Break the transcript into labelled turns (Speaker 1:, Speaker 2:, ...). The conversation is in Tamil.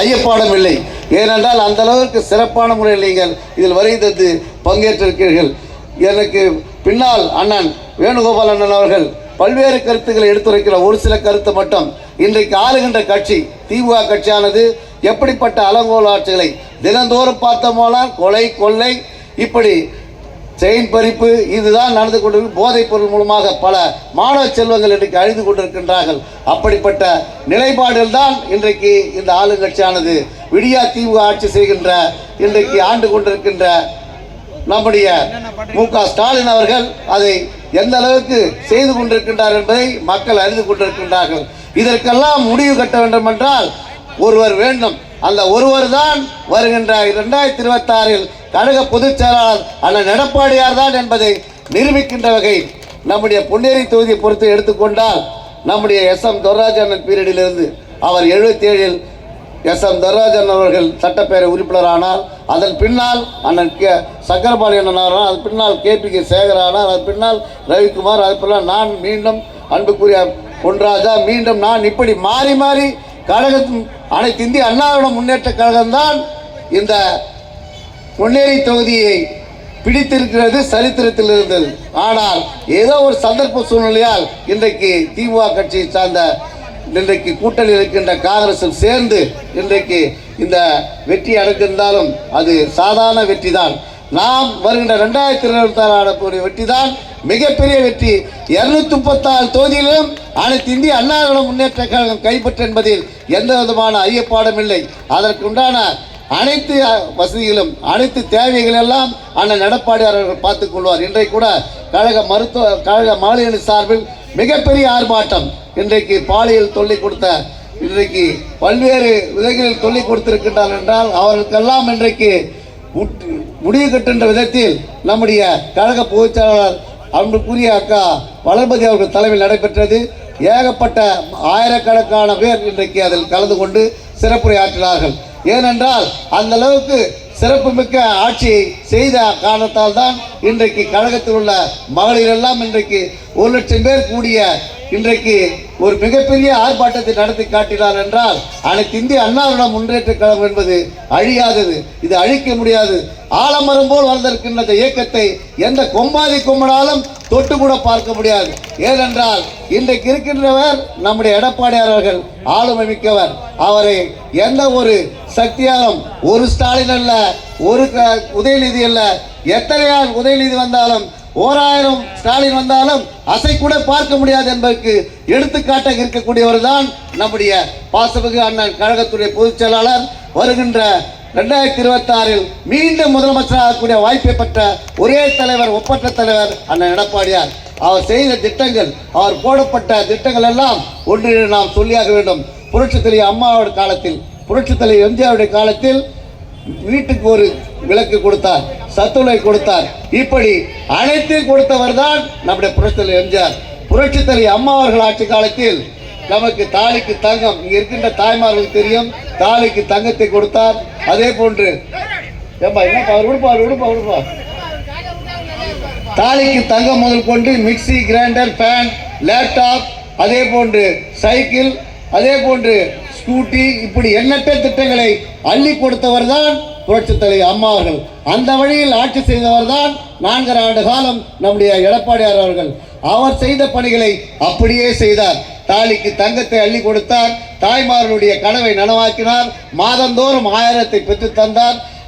Speaker 1: ஐயப்பாடமில்லை ஏனென்றால் அந்த அளவிற்கு சிறப்பான முறையில் நீங்கள் இதில் வருகை தந்து பங்கேற்றிருக்கிறீர்கள். எனக்கு பின்னால் அண்ணன் வேணுகோபால் அண்ணன் அவர்கள் பல்வேறு கருத்துக்களை எடுத்துரைக்கிற ஒரு சில கருத்து மட்டும். இன்றைக்கு ஆளுகின்ற கட்சி திமுக கட்சியானது எப்படிப்பட்ட அலங்கோல ஆட்சிகளை தினந்தோறும் பார்த்தோமானால் கொலை கொள்ளை இப்படி செயின் பறிப்பு இதுதான் நடந்து கொண்டிருக்கும் போதைப் பொருள் மூலமாக பல மாணவ செல்வங்கள் இன்றைக்கு அழிந்து கொண்டிருக்கின்றார்கள். அப்படிப்பட்ட நிலைப்பாடுகள் தான் இன்றைக்கு இந்த ஆளுங்கட்சியானது விடியா தீவு ஆட்சி செய்கின்ற இன்றைக்கு ஆண்டு கொண்டிருக்கின்ற நம்முடைய மு க ஸ்டாலின் அவர்கள் அதை எந்த அளவுக்கு செய்து கொண்டிருக்கின்றார் என்பதை மக்கள் அறிந்து கொண்டிருக்கின்றார்கள். இதற்கெல்லாம் முடிவு கட்ட வேண்டும் என்றால் ஒருவர் வேண்டும். அந்த ஒருவர் தான் வருகின்ற இரண்டாயிரத்தி இருபத்தி ஆறில் கழக பொதுச் செயலாளர் அண்ணன் எடப்பாடியார் தான் என்பதை நிரூபிக்கின்ற வகை நம்முடைய பொன்னேரி தொகுதியை பொறுத்து எடுத்துக்கொண்டால் நம்முடைய எஸ் எம் துரராஜன் பீரியடிலிருந்து அவர் எழுபத்தி ஏழில் எஸ் எம் துரராஜன் அவர்கள் சட்டப்பேரவை உறுப்பினரானார். அதன் பின்னால் அண்ணன் கே சக்கரபாணி அண்ணன் ஆனார். அதன் பின்னால் கே பி கே சேகர் ஆனார். அதன் பின்னால் ரவிக்குமார். அதன் பின்னால் நான் மீண்டும் அன்புக்குரிய பொன்ராஜா. மீண்டும் நான் இப்படி மாறி மாறி கழகத்தின் அனைத்து இந்திய அண்ணாவிட முன்னேற்ற கழகம்தான் இந்த பொன்னேரி தொகுதியை பிடித்திருக்கிறது சரித்திரத்தில் இருந்தது ஆனால் ஏதோ ஒரு சந்தர்ப்ப சூழ்நிலையால் இன்றைக்கு திமுக கட்சியை சார்ந்த இன்றைக்கு கூட்டணி இருக்கின்ற காங்கிரஸில் சேர்ந்து இன்றைக்கு இந்த வெற்றி அடைந்திருந்தாலும் அது சாதாரண வெற்றி தான் நாம் வருகின்ற ரெண்டாயிரத்தி இருபத்தி ஆறு ஆடக்கூடிய வெற்றி தான் மிகப்பெரிய வெற்றி. இருநூத்தி முப்பத்தாறு தொகுதியிலும் அனைத்து இந்திய அண்ணாவிட முன்னேற்ற கழகம் கைப்பற்ற என்பதில் எந்த விதமான ஐயப்பாடும் இல்லை. அதற்கு உண்டான அனைத்து வசதிகளும் அனைத்து தேவைகள் எல்லாம் அண்ணன் எடப்பாடியார் அவர்கள் பார்த்துக் கொள்வார். இன்றைக்கு கூட கழக மருத்துவ கழக மாநில சார்பில் மிகப்பெரிய ஆர்ப்பாட்டம் இன்றைக்கு பாலியல் சொல்லிக் கொடுத்த இன்றைக்கு பல்வேறு விதைகளில் சொல்லிக் கொடுத்திருக்கின்றார் என்றால் அவர்களுக்கெல்லாம் இன்றைக்கு முடிவு கட்டுகின்ற விதத்தில் நம்முடைய கழக பொதுச்செயலாளர் அன்புக்குரிய அக்கா வளர்பதி அவர்கள் தலைமையில் நடைபெற்றது. ஏகப்பட்ட ஆயிரக்கணக்கான பேர் இன்றைக்கு அதில் கலந்து கொண்டு சிறப்புரை ஆற்றினார்கள் ஏனென்றால் அந்த அளவுக்கு சிறப்புமிக்க ஆட்சி செய்த காரணத்தால் தான் இன்றைக்கு கழகத்தில் உள்ள மகளிர் எல்லாம் இன்றைக்கு ஒரு லட்சம் பேர் கூடிய இன்றைக்கு ஒரு மிகப்பெரிய ஆர்ப்பாட்டத்தை நடத்தி காட்டினார் என்றால் அனைத்து இந்திய அண்ணாவிட முன்னேற்ற கழகம் என்பது அழியாதது. இது அழிக்க முடியாது. ஆலமரம் போல் வளர்ந்திருக்கின்ற இந்த இயக்கத்தை எந்த கொம்பாதி கொம்பனாலும் தொட்டு கூட பார்க்க முடியாது. ஏனென்றால் இன்றைக்கு இருக்கின்றவர் நம்முடைய எடப்பாடியார் அவர்கள் ஆளுமை மிக்கவர். அவரை எந்த ஒரு சக்தியாலும் ஒரு ஸ்டாலின் அல்ல ஒரு க- உதயநிதி அல்ல எத்தனையால் உதயநிதி வந்தாலும் ஓராயிரம் ஸ்டாலின் வந்தாலும் அசை கூட பார்க்க முடியாது என்பதற்கு எடுத்துக்காட்டாக இருக்கக்கூடியவர் தான் நம்முடைய பாசமிகு அண்ணன் கழகத்துடைய பொதுச் செயலாளர் வருகின்ற ரெண்டாயிரத்தி இருபத்தி ஆறில் மீண்டும் முதலமைச்சராகக்கூடிய வாய்ப்பை பெற்ற ஒரே தலைவர் ஒப்பற்ற தலைவர் அண்ணன் எடப்பாடியார். அவர் செய்த திட்டங்கள் அவர் போடப்பட்ட திட்டங்கள் எல்லாம் ஒன்று நாம் சொல்லியாக வேண்டும். புரட்சி தலைவர் அம்மாவோட காலத்தில் புரட்சி தலைவர் எம்ஜிஆருடைய காலத்தில் வீட்டுக்கு ஒரு விளக்கு கொடுத்தார். சத்துணை கொடுத்தார். இப்படி அனைத்தையும் கொடுத்தவர் தான் நம்முடைய புரட்சித்தலை எம்ஜிஆர். புரட்சித்தலை அம்மா அவர்கள் ஆட்சி காலத்தில் நமக்கு தாலிக்கு தங்கம் இங்க இருக்கின்ற தாய்மார்களுக்கு தெரியும் தாலிக்கு தங்கத்தை கொடுத்தார். அதே போன்று ஏம்பா என்னப்பா உடுப்பா உடுப்பா உடுப்பா. தாலிக்கு தங்கம் முதல் கொண்டு மிக்ஸி கிரைண்டர் ஃபேன் லேப்டாப் அதே போன்று சைக்கிள் அதே போன்று ஸ்கூட்டி இப்படி எண்ணற்ற திட்டங்களை அள்ளி கொடுத்தவர் தான் புரட்சித்தலை தலைவர் அம்மா அவர்கள் அந்த வழியில் ஆட்சி செய்தவர் தான் நான்கரை ஆண்டு காலம் நம்முடைய எடப்பாடியார் அவர்கள். அவர் செய்த பணிகளை அப்படியே செய்தார். தாலிக்கு தங்கத்தை அள்ளி கொடுத்தார். தாய்மார்களுடைய கனவை நனவாக்கினார். மாதந்தோறும் ஆயிரத்தை பெற்று தந்தார்.